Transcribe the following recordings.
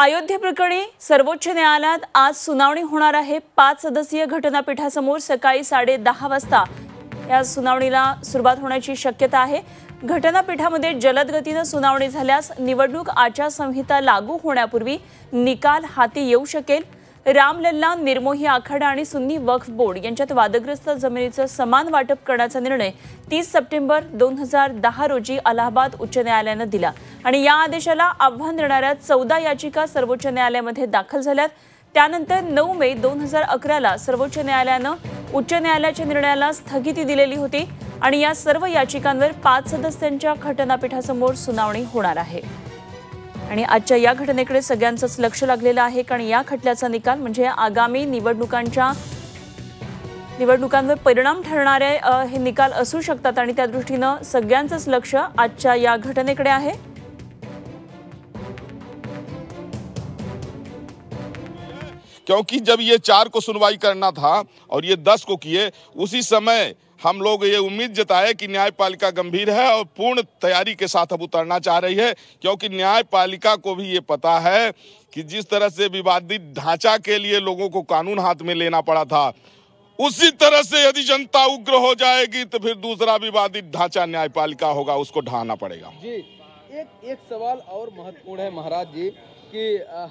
अयोध्येप्रकरणी सर्वोच्च न्यायालयात आज सुनावणी होणार आहे. पाच सदस्यीय घटनापीठासमोर सकाळी साडे दहा वाजता या सुनावणीला सुरुवात होण्याची शक्यता आहे. घटनापीठामध्ये जलद गतीनं सुनावणी झाल्यास निवडणूक आचारसंहिता लागू होण्यापूर्वी निकाल हाती येऊ शकेल. रामलल्ला निर्मोही आखाडा आणि सुन्नी वक्फ बोर्ड यांच्यात वादग्रस्त जमिनीचं समान वाटप करण्याचा निर्णय तीस सप्टेंबर दोन हजार दहा रोजी अलाहाबाद उच्च न्यायालयानं दिला. आणि या आदेशाला आव्हान देणाऱ्या चौदा याचिका सर्वोच्च न्यायालयामध्ये दाखल झाल्यात. त्यानंतर नऊ मे दोन हजार अकराला सर्वोच्च न्यायालयानं उच्च न्यायालयाच्या निर्णयाला स्थगिती दिलेली होती. आणि या सर्व याचिकांवर पाच सदस्यांच्या घटनापीठासमोर सुनावणी होणार आहे. आणि आजच्या या घटनेकडे सगळ्यांचंच लक्ष लागलेलं आहे कारण या खटल्याचा निकाल म्हणजे आगामी निवडणुकांच्या निवडणुकांवर परिणाम ठरणारे हे निकाल असू शकतात आणि त्या दृष्टीनं सगळ्यांचंच लक्ष आजच्या या घटनेकडे आहे. क्योंकि जब ये चार को सुनवाई करना था और ये दस को किए, उसी समय हम लोग ये उम्मीद जताए कि न्यायपालिका गंभीर है और पूर्ण तैयारी के साथ अब उतरना चाह रही है, क्योंकि न्यायपालिका को भी ये पता है कि जिस तरह से विवादित ढांचा के लिए लोगों को कानून हाथ में लेना पड़ा था, उसी तरह से यदि जनता उग्र हो जाएगी तो फिर दूसरा विवादित ढांचा न्यायपालिका होगा, उसको ढहाना पड़ेगा। जी। एक एक सवाल और महत्वपूर्ण है महाराज जी कि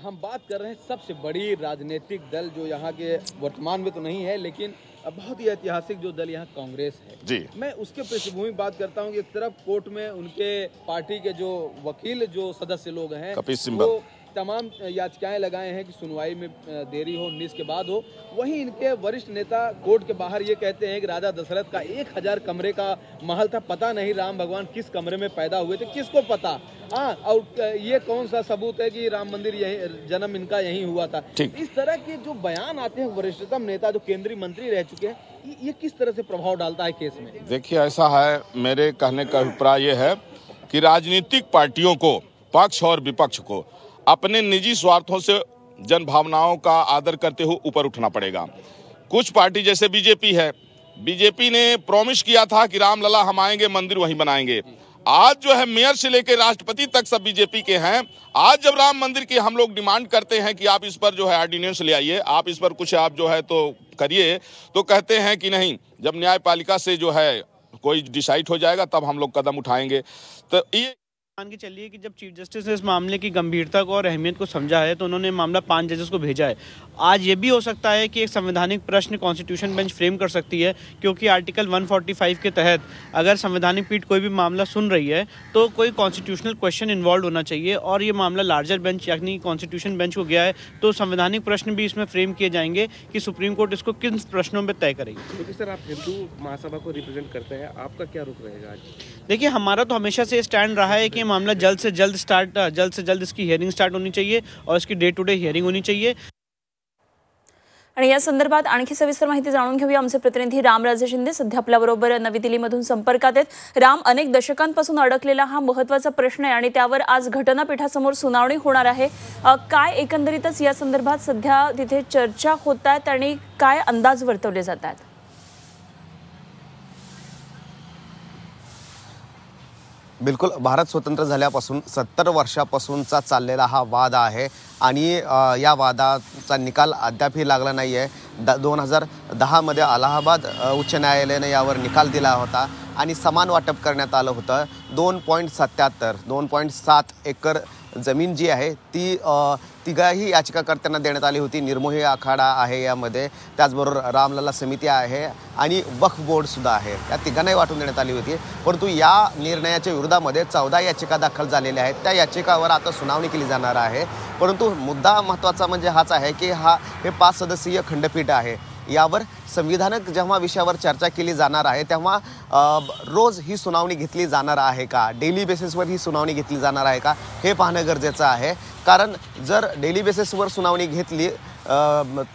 हम बात कर रहे हैं सबसे बड़ी राजनीतिक दल जो यहाँ के वर्तमान में तो नहीं है लेकिन बहुत ही ऐतिहासिक जो दल यहाँ कांग्रेस है जी मैं उसके पृष्ठभूमि बात करता हूँ कि एक तरफ़ कोर्ट में उनके पार्टी के जो वकील जो सदस्य लोग हैं कपिल सिब्बल। तमाम याचिकाएँ लगाए हैं कि सुनवाई में देरी हो उन्नीस के बाद हो। वहीं इनके वरिष्ठ नेता कोर्ट के बाहर ये कहते हैं कि राजा दशरथ का एक हज़ार कमरे का महल था। पता नहीं राम भगवान किस कमरे में पैदा हुए थे किसको पता? हाँ और ये कौन सा सबूत है कि राम मंदिर यही जन्म इनका यहीं हुआ था? इस तरह के जो बयान आते हैं वरिष्ठतम नेता जो केंद्रीय मंत्री रह चुके हैं ये- ये किस तरह से प्रभाव डालता है केस में? देखिए ऐसा है मेरे कहने का अभिप्राय ये है कि राजनीतिक पार्टियों को पक्ष और विपक्ष को अपने निजी स्वार्थों से जन भावनाओं का आदर करते हुए ऊपर उठना पड़ेगा। कुछ पार्टी जैसे बीजेपी है, बीजेपी ने प्रॉमिस किया था कि रामलला हम आएँगे, मंदिर वहीं बनाएँगे। आज जो है मेयर से लेकर राष्ट्रपति तक सब बीजेपी के हैं। आज जब राम मंदिर की हम लोग डिमांड करते हैं कि आप इस पर जो है ऑर्डिनेंस ले आइए, आप इस पर कुछ आप जो है तो करिए तो कहते हैं कि नहीं, जब न्यायपालिका से जो है कोई डिसाइड हो जाएगा, तब हम लोग कदम उठाएँगे। तो ये मान के चलिए कि जब चीफ जस्टिस ने इस मामले की गंभीरता को और अहमियत को समझा है तो उन्होंने मामला पाँच जजेस को भेजा है। आज ये भी हो सकता है कि एक संवैधानिक प्रश्न कॉन्स्टिट्यूशन बेंच फ्रेम कर सकती है, क्योंकि आर्टिकल 145 के तहत अगर संवैधानिक पीठ कोई भी मामला सुन रही है तो कोई कॉन्स्टिट्यूशनल क्वेश्चन इन्वॉल्व होना चाहिए, और ये मामला लार्जर बेंच यानी कॉन्स्टिट्यूशन बेंच को गया है तो संवैधानिक प्रश्न भी इसमें फ्रेम किए जाएँगे कि सुप्रीम कोर्ट इसको किन प्रश्नों में तय करेगी। सर, आप हिंदू महासभा को रिप्रेजेंट करते हैं, आपका क्या रुख रहेगा आज? देखिए हमारा तो हमेशा से स्टैंड रहा है कि मामला जल्द से जल्द स्टार्ट जल्द से जल्द इसकी हियरिंग स्टार्ट होनी चाहिए और इसकी डे टू डे हियरिंग होनी चाहिए। आणि या संदर्भात आणखी सविस्तर माहिती जाणून घेऊया आमचे प्रतिनिधी रामराजे शिंदे सध्या आपल्याबरोबर नवी दिल्लीमधून संपर्कात आहेत. राम अनेक दशकांपासून अडकलेला हा महत्त्वाचा प्रश्न आहे आणि त्यावर आज घटनापीठासमोर सुनावणी होणार आहे. काय एकंदरीतच या संदर्भात सध्या तिथे चर्चा होत आहेत आणि काय अंदाज वर्तवले जात बिलकुल भारत स्वतंत्र झाल्यापासून सत्तर वर्षापासूनचा चाललेला हा वाद आहे. आणि या वादाचा निकाल अद्यापही लागला नाही आहे द दोन हजार दहामध्ये अलाहाबाद उच्च न्यायालयाने यावर निकाल दिला होता आणि समान वाटप करण्यात आलं होतं. दोन पॉईंट सत्याहत्तर दोन पॉईंट सात एकर जमीन जी आहे ती तिघाही याचिकाकर्त्यांना देण्यात आली होती. निर्मोही आखाडा आहे यामध्ये. त्याचबरोबर रामलला समिती आहे आणि वक्फ बोर्डसुद्धा आहे. या तिघांनाही वाटून देण्यात आली होती. परंतु या निर्णयाच्या विरोधामध्ये चौदा याचिका दाखल झालेल्या आहेत. त्या याचिकावर आता सुनावणी केली जाणार आहे. परंतु मुद्दा महत्त्वाचा म्हणजे हाच आहे की हा हे पाच सदस्यीय खंडपीठ आहे. यावर संविधानक जेव्हा विषयावर चर्चा केली जाणार आहे तेव्हा रोज ही सुनावणी घेतली जाणार आहे का? डेली बेसिसवर ही सुनावणी घेतली जाणार आहे का? हे पाहणं गरजेचं आहे. कारण जर डेली बेसिसवर सुनावणी घेतली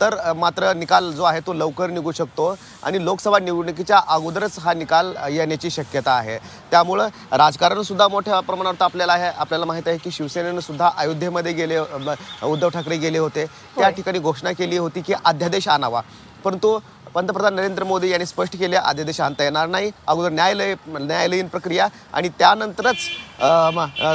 तर मात्र निकाल जो आहे तो लवकर निघू शकतो आणि लोकसभा निवडणुकीच्या अगोदरच हा निकाल येण्याची शक्यता आहे. त्यामुळं राजकारणसुद्धा मोठ्या प्रमाणावर तापलेलं आहे. आपल्याला माहीत आहे की शिवसेनेनं सुद्धा अयोध्येमध्ये गेले उद्धव ठाकरे गेले होते. त्या ठिकाणी घोषणा केली होती की अध्यादेश आणावा. परंतु पंतप्रधान नरेंद्र मोदी यांनी स्पष्ट केले आदेश आणता येणार नाही. अगोदर न्यायालय न्यायालयीन प्रक्रिया आणि त्यानंतरच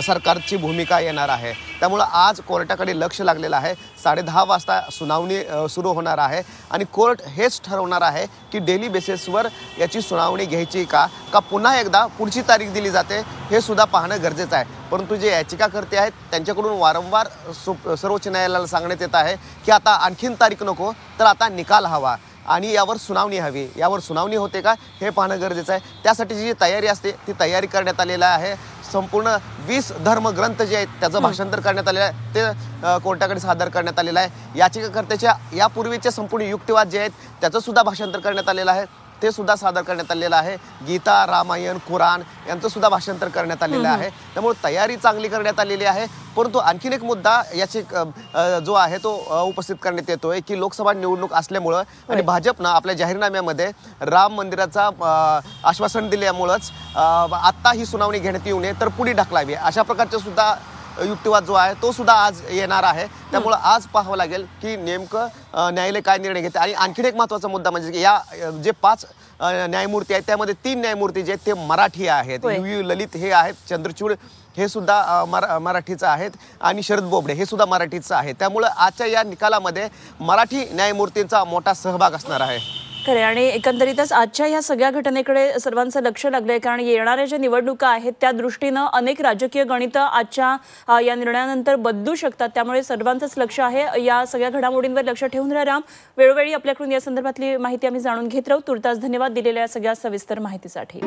सरकारची भूमिका येणार आहे. त्यामुळं आज कोर्टाकडे लक्ष लागलेलं आहे. साडे दहा वाजता सुनावणी सुरू होणार आहे. आणि कोर्ट हेच ठरवणार आहे की डेली बेसिसवर याची सुनावणी घ्यायची का का पुन्हा एकदा पुढची तारीख दिली जाते हे सुद्धा पाहणं गरजेचं आहे. परंतु जे याचिकाकर्ते आहेत त्यांच्याकडून वारंवार सु- सर्वोच्च न्यायालयाला सांगण्यात येत आहे की आता आणखीन तारीख नको तर आता निकाल हवा. आणि यावर सुनावणी हवी. यावर सुनावणी होते का? हे पाहणं गरजेचं आहे. त्यासाठी जी तयारी असते ती तयारी करण्यात आलेली आहे. संपूर्ण वीस धर्मग्रंथ जे आहेत त्याचं भाषांतर करण्यात आलेलं आहे. ते कोर्टाकडे सादर करण्यात आलेलं आहे. याचिकाकर्त्याच्या यापूर्वीचे संपूर्ण युक्तिवाद जे आहेत त्याचं सुद्धा भाषांतर करण्यात आलेलं आहे. ते सुद्धा सादर करण्यात आलेलं आहे. गीता रामायण कुराण यांचं सुद्धा भाषांतर करण्यात आलेलं आहे. त्यामुळे तयारी चांगली करण्यात आलेली आहे. परंतु आणखीन एक मुद्दा याची जो आहे तो उपस्थित करण्यात येतोय की लोकसभा निवडणूक असल्यामुळं आणि भाजपनं आपल्या जाहीरनाम्यामध्ये राम मंदिराचा आश्वासन दिल्यामुळंच आत्ता ही सुनावणी घेण्यात येऊ नये तर पुढे ढकलावी. अशा प्रकारचे सुद्धा युक्तिवाद जो आहे तो सुद्धा आज येणार आहे. त्यामुळं आज पाहावं लागेल की नेमकं न्यायालय काय निर्णय घेते आणि आणखीन एक महत्त्वाचा मुद्दा म्हणजे की या जे पाच न्यायमूर्ती आहेत त्यामध्ये तीन न्यायमूर्ती जे आहेत ते मराठी आहेत. यू यू ललित हे आहेत चंद्रचूड हे सुद्धा मरा मराठीचं आहेत आणि शरद बोबडे हे सुद्धा मराठीचं आहे त्यामुळं आजच्या या निकालामध्ये मराठी न्यायमूर्तींचा मोठा सहभाग असणार आहे. खरे आणि एकंदरीतच आजच्या ह्या सगळ्या घटनेकडे सर्वांचं लक्ष लागलंय कारण येणाऱ्या ज्या निवडणुका आहेत त्या दृष्टीनं अनेक राजकीय गणितं आजच्या या निर्णयानंतर बदलू शकतात. त्यामुळे सर्वांचंच लक्ष आहे. या सगळ्या घडामोडींवर लक्ष ठेवून राहा राम. वेळोवेळी आपल्याकडून या संदर्भातली माहिती आम्ही जाणून घेत राहू. तुर्तास धन्यवाद दिलेल्या या सगळ्या सविस्तर माहितीसाठी.